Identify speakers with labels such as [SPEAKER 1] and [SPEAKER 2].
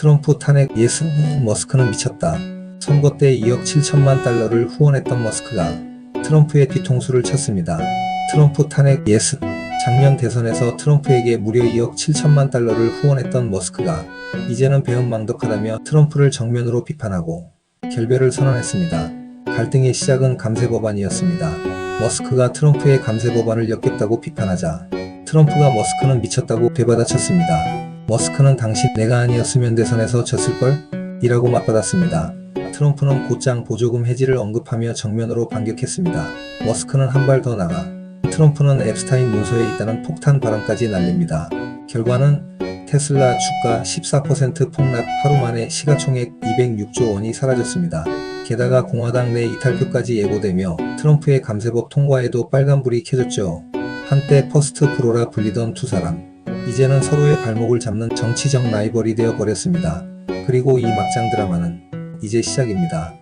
[SPEAKER 1] 트럼프 탄핵 예스 머스크는 미쳤다. 선거 때 2억 7천만 달러를 후원했던 머스크가 트럼프의 뒤통수를 쳤습니다. 트럼프 탄핵 예스 작년 대선에서 트럼프에게 무려 2억 7천만 달러를 후원했던 머스크가 이제는 배은망덕하다며 트럼프를 정면으로 비판하고 결별을 선언했습니다. 갈등의 시작은 감세 법안이었습니다. 머스크가 트럼프의 감세 법안을 엮겠다고 비판하자 트럼프가 머스크는 미쳤다고 되받아쳤습니다. 머스크는 당신 내가 아니었으면 대선에서 졌을걸? 이라고 맞받았습니다. 트럼프는 곧장 보조금 해지를 언급하며 정면으로 반격했습니다. 머스크는 한 발 더 나가 트럼프는 앱스타인 문서에 있다는 폭탄 발언까지 날립니다. 결과는 테슬라 주가 14% 폭락 하루 만에 시가총액 206조 원이 사라졌습니다. 게다가 공화당 내 이탈표까지 예고되며 트럼프의 감세법 통과에도 빨간불이 켜졌죠. 한때 퍼스트 프로라 불리던 두 사람. 이제는 서로의 발목을 잡는 정치적 라이벌이 되어 버렸습니다. 그리고 이 막장 드라마는 이제 시작입니다.